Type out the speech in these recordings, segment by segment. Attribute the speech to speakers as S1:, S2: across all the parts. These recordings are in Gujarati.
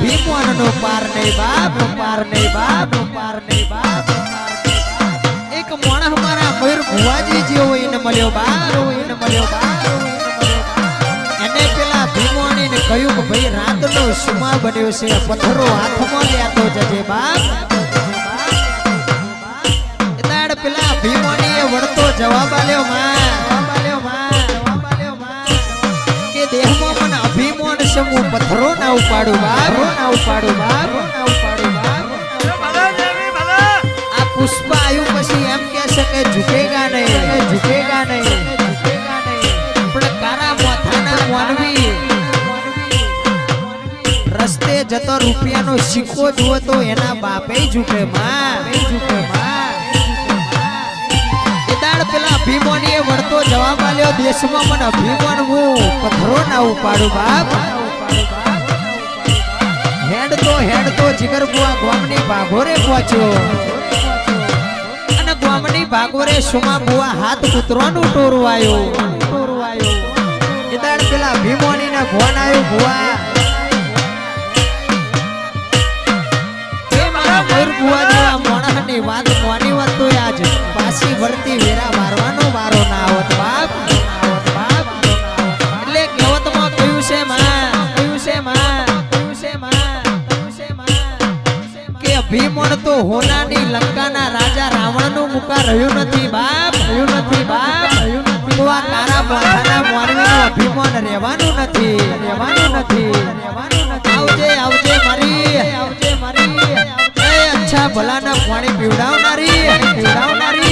S1: મોનવીને ભીમોનનો પાર નહીં બાપ, પાર નહીં બાપ, પાર નહીં બાપ. એક માણસ મારા મયુર ભુવાજી જેવો એને મળ્યો બાર એને મળ્યો બાર એને પેલા ભીમવાણી ને કહ્યું કે ભાઈ રાતનો સુમા બન્યો છે, પથ્થરો હાથમાં લેતો જજે બાપ. પેલા ભીમવાણી એ વળતો જવાબ આલ્યો જવાબ આલ્યો માં. કે દેહમાં હું પથ્થરો ના ઉપાડું બાપ ના ઉપાડું બાપ ના ઉપાડું આ આયુ પછી એમ કે છે કે ઝુકેગા નહીં ઝુકેગા નહીં આપણે કારા મોથાના રસ્તે જતો રૂપિયાનો સિક્કો જુઓ તો એના બાપે ઝૂકે માં ઝૂકે માં એ દાડ વળતો જવાબ આલ્યો દેશમાં મને અભિમાન હું પથરો ના ઉપાડું, બાપ. હેડતો હેડતો, જીગર બુઆ ગામની ભાગોરે પહોંચ્યો. અને ગામની ભાગોરે સુમા બુવા હાથ કૂતરાનું ટોરવાયો એ પેલા ભીમોની ના ફોન આવ્યો બુવા એ મારા મોર બુવા જેવા વાત મોની વાત તો આજ પાછી વળતી વેરા મારવાનો વારો ના આવત બાપ. એટલે કહેવતમાં માં? કહ્યું છે માં? કહ્યું છે માં? ભીમણ તો હોનાની લંકાના રાજા રાવણનું મુકા રહ્યું નથી બાપ, રહ્યું નથી બાપ. રહ્યું નથી તો આ કારા મોઢાના મોરવીનું અભિમાન રહેવાનું નથી રહેવાનું નથી. રહેવાનું નથી આવજે આવજે મારી આવજે મારી. અચ્છા ભલાના પાણી પીવડાવનારી પીવડાવનારી.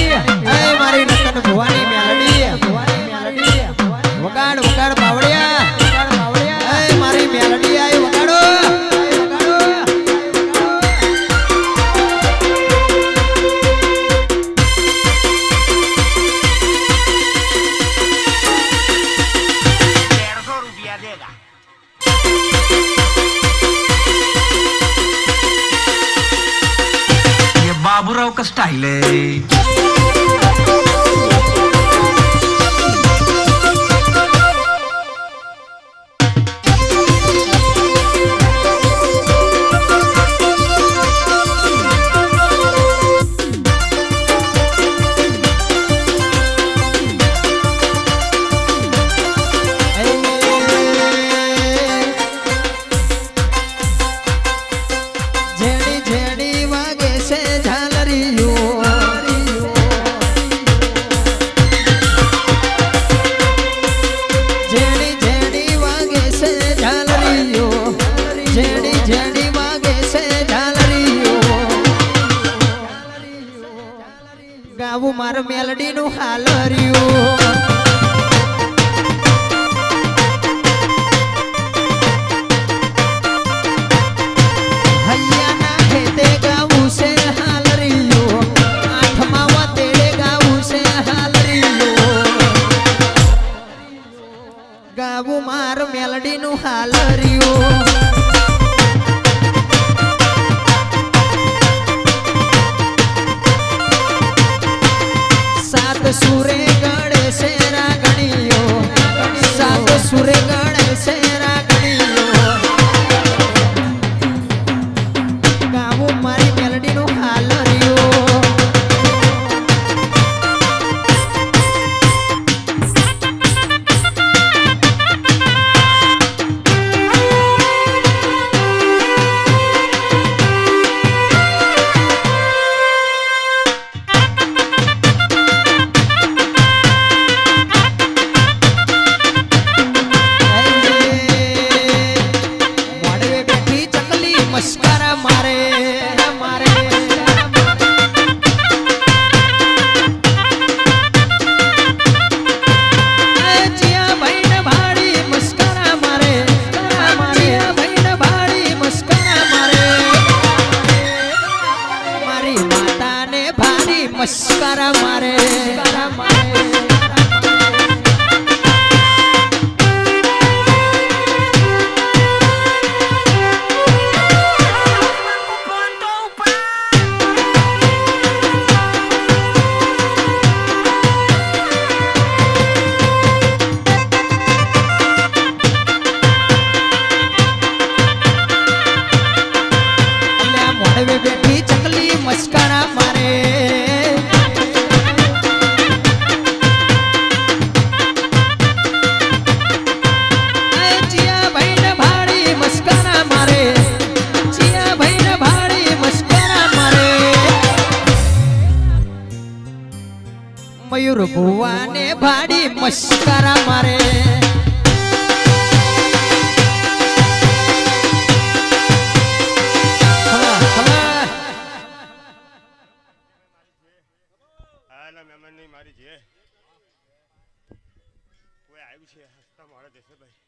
S2: આવ્યું છે? હસતા મારા જશે ભાઈ.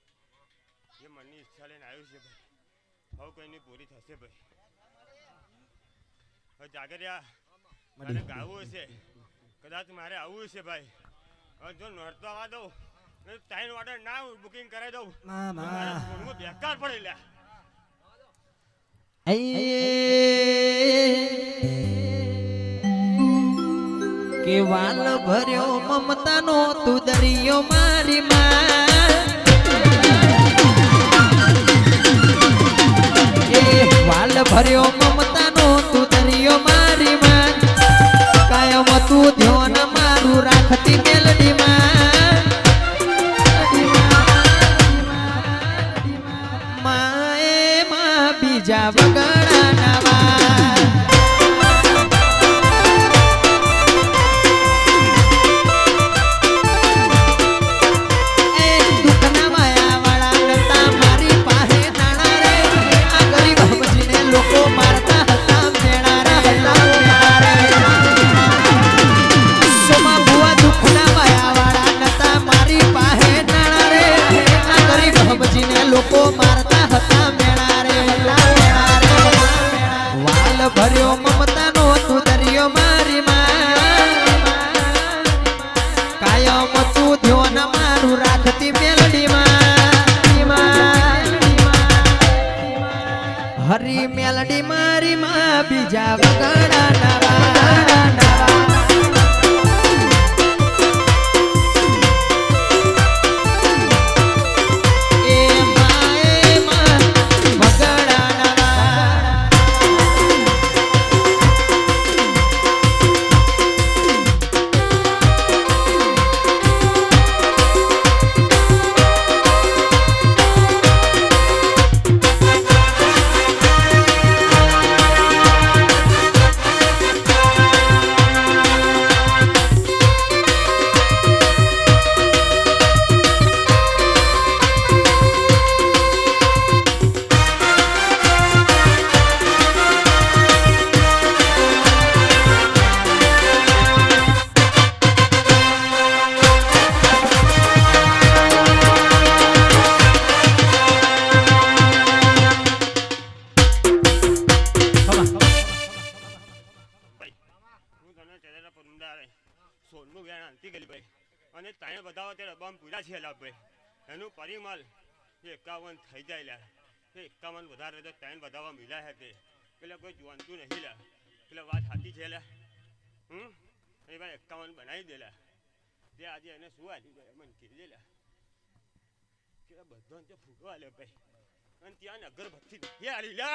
S2: જે મનની ઈચ્છા લઈને આવ્યું છે ભાઈ. હવે કોઈની પૂરી થશે ભાઈ. હવે જાગરિયા મારે ગાવું હશે? કદાચ મારે આવવું છે ભાઈ. હવે જો નોરતો આવવા દઉં ટાઈમ ઓર્ડર ના બુકિંગ કરાવી દઉં. મારા ફોનમાં બેકાર પડે લ્યા.
S1: કે વાલ ભર્યો મમતાનો તું દરિયો મારી માં. વાલ ભર્યો મમતાનો તું દરિયો મારી માં. કાયમ તું ધ્યાન માં
S2: પેલા કોઈ જોવાનતું નહીં લે. પેલા વાત સાચી છે લે. હમ? એ ભાઈ એકાવન બનાવી દે લ્યા તે આજે એને શું આલી ભાઈ મને કીધે લે. કે બધાને તે ફૂટવા લે ભાઈ. અને ત્યાં અગરબત્તી નથી આલી લે.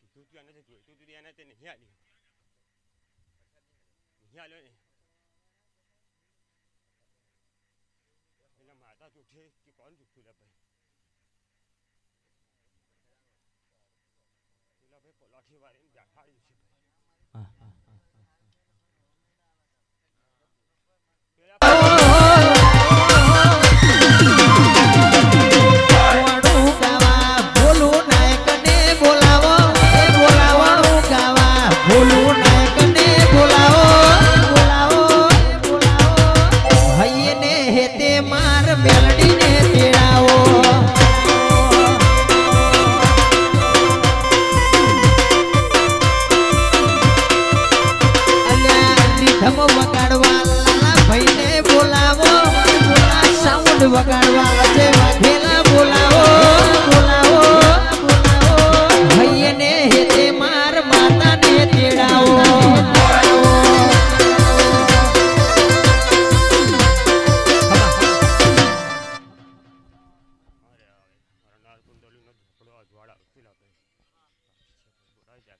S2: કીધું તું એને જોઈતું તું એને તે નહીં આલ્યું. નહીં આલ્યો ને. એના માતા જૂઠે કે કોણ જૂઠું લે ભાઈ? પેલા ભાઈ પલાઠી વાળીને દેખાડ્યું છે ya,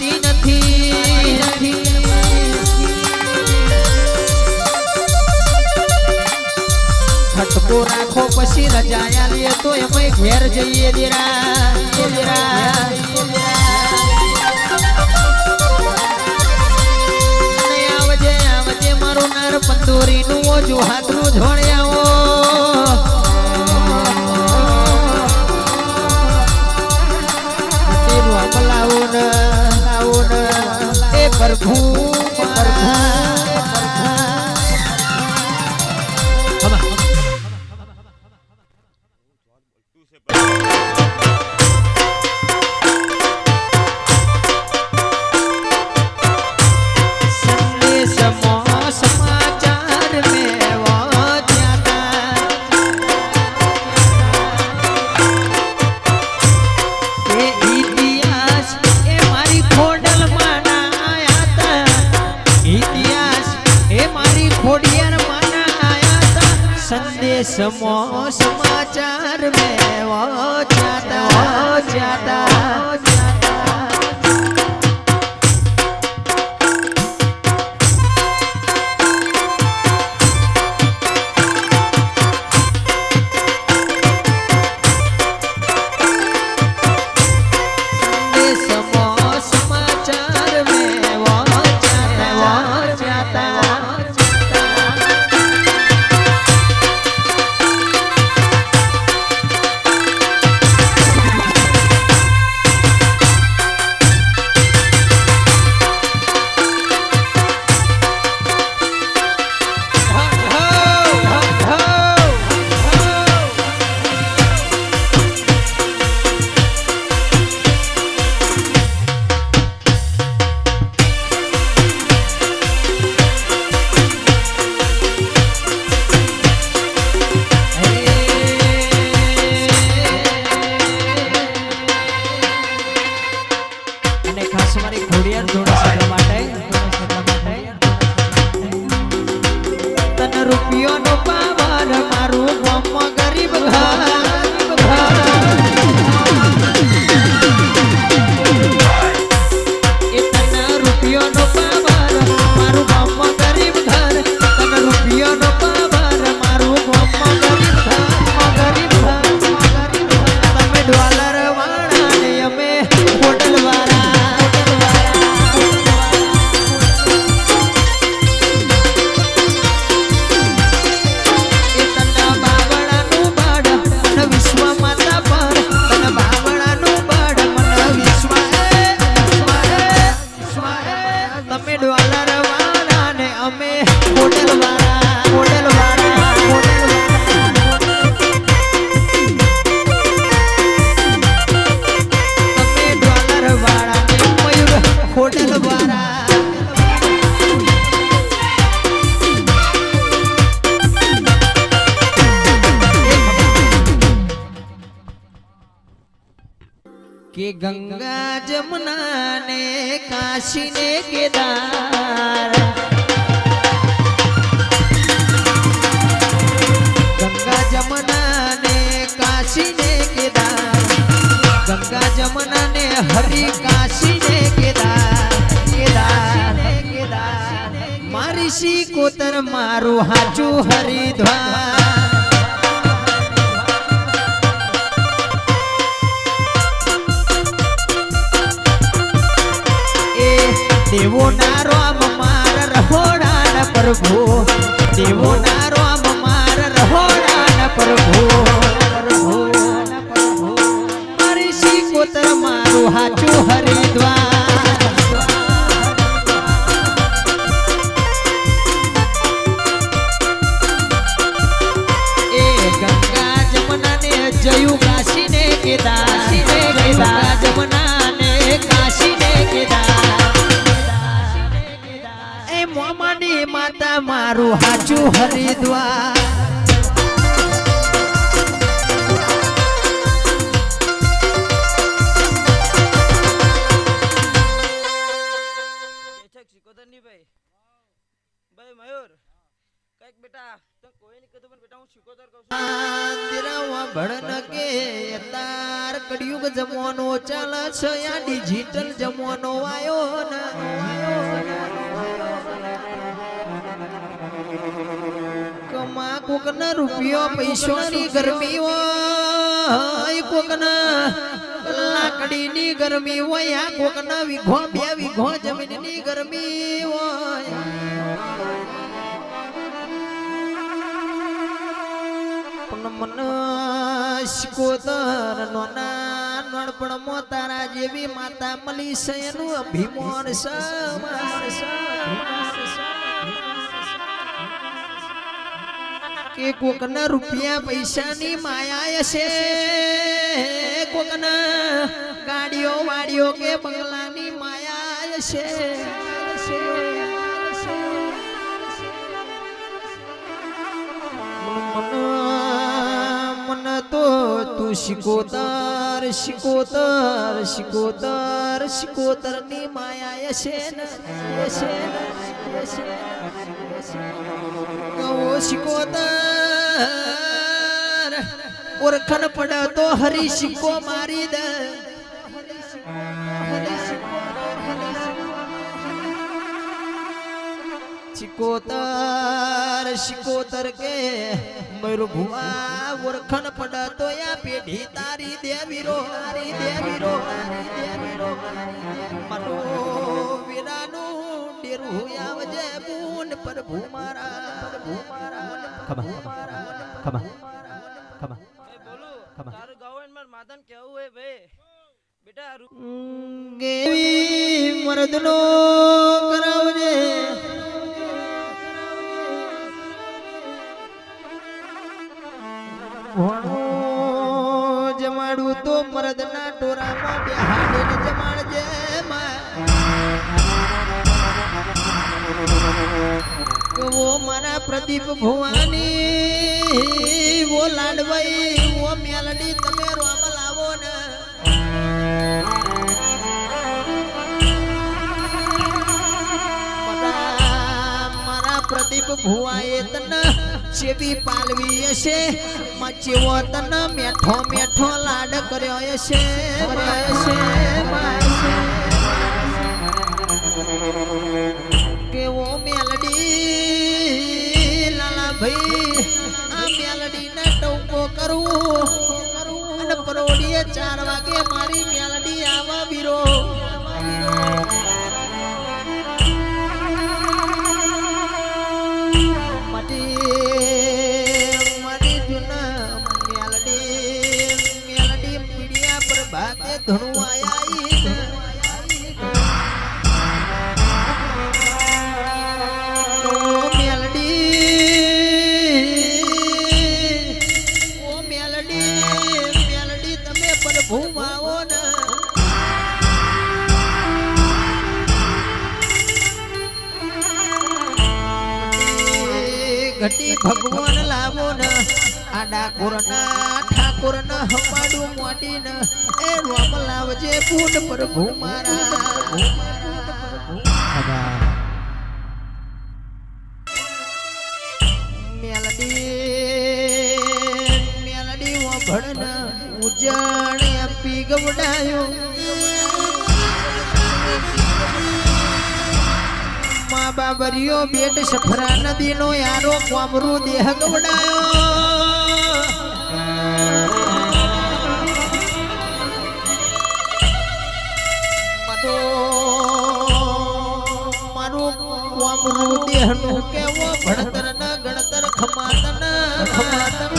S2: મળતી નથી.
S1: ખટકો રાખો પછી રજાયા લે તો એમાં ઘેર જઈએ દેરા. આવજે આવજે મારું નર પંદોરીનું ઓજું હાથનું જોડે આવો પરખું પરખું કોતર મારું હાચું હરિદ્વાર દેવો ના રામ માર રહોડાન પ્રભુ દેવો ના રામ માર રહોડાન પ્રભુ હાચું હાચું. ડિજિટલ જમવાનો આયો ને. કમા કોકના રૂપિયો પૈસોની ગરમી હોય, કોકના લાકડીની ગરમી હોય, આ કોકના વિઘો, બે વિઘો જમીનની ગરમી હોય. પણ મન શિકોતર નોના નણપણ તારા જેવી માતા મળી છે અભિમાન. કે કોકના રૂપિયા પૈસાની માયા છે કોકના ગાડીઓ વાડીઓ કે બંગલાની માયા છે મન તો તું શિકોતર શિકોતર શિકોતર શિકોતરની માયા છે ને છે ને. શિકોતર ઓળખણ પડે તો હરી શિકો મારી દે શિકોતર શિકોતર કે મયુર ભુવા ઓળખણ પડે તો યા પેઢી તારી દેવી રો હારી દેવી રો હારી દેવી રો. મનો વિરાનો ડેરું આવજે બૂન પ્રભુ મારા પ્રભુ મારા ખમા ખમા ખમા
S3: એ બોલું
S1: ખમા.
S3: તારું ગાવું માર માતાને કેવું હે બે બેટા
S1: ગેવી મરદનો કરાવજે. જમાડું તો મરદના ટોરામાં બેહાડીને જમાડજે વો મારા પ્રદીપ ભુવાની, વો લાડવાઈ, વો મેલડી, તમે રોમ લાવો ને. મારા પ્રદીપ ભુવાએ તને ચેવી પાલવી હશે મચીવો તને મેઠો મેઠો લાડ કર્યો હશે કેવો મેલડી લાલા ભાઈ આ મેલડી ને ટોકો કરવું અને પરોડીએ ચાર વાગે મારી મેલડી આવા બીરો. ઘટી ભગવાન લાવો ને આડા કોરના ઠાકોર ન હપાડું મોડી ને એ રોમ લાવજે પૂન પ્રભુ મારા મેલડી મેલડી વભણ ઉજણ આપી ગવડાયો મા બાબરિયો બેટ સફરા નદીનો યારો કોમરું દેહ ગવડાયો કોમરું દેહનું કેવો ભણતર ન ગણતર ખમાતન ખમાતન.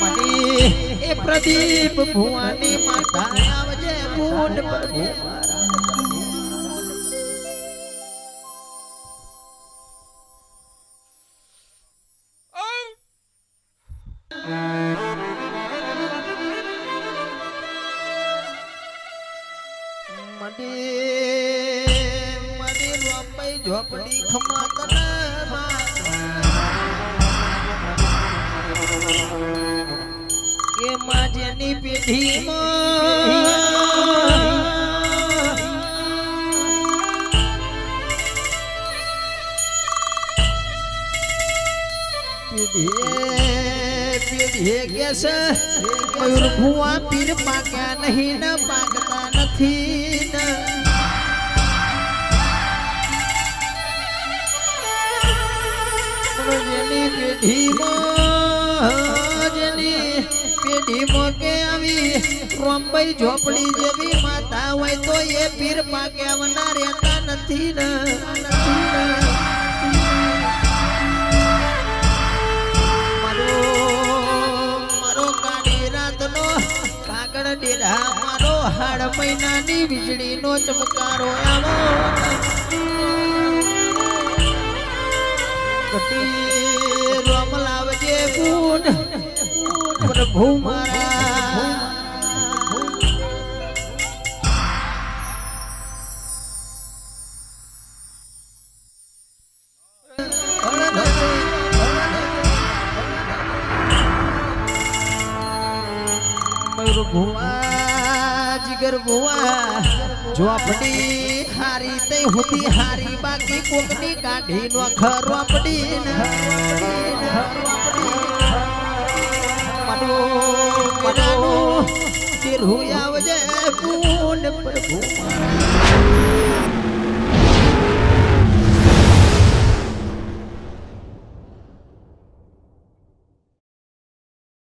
S1: મની એ પ્રદીપ ભુવાની માતા આવજે મૂડ પ્રભુ ઝોપડી ખમાતન કે માં. જેની પેઢીએ પેઢીએ કેસે મયુર ભુવા પીર પાક્યા નહીં ને પેઢીમાં પેઢીમાં કે આવી. રોમભાઈ ઝોપડી જેવી માતા હોય તો એ પીર પાક્યાવના રહેતા નથી ને ડેરા, મારો હાડ મહિનાની વીજળીનો ચમકારો આવો લાવજે ગુણ પ્રભુ મારા. ભુવા જીગર ભુવા જોપડી હારી તઈ હોતી બાકી કોકની કાઢી નો. પાડો પાડો કે પ્રભુ.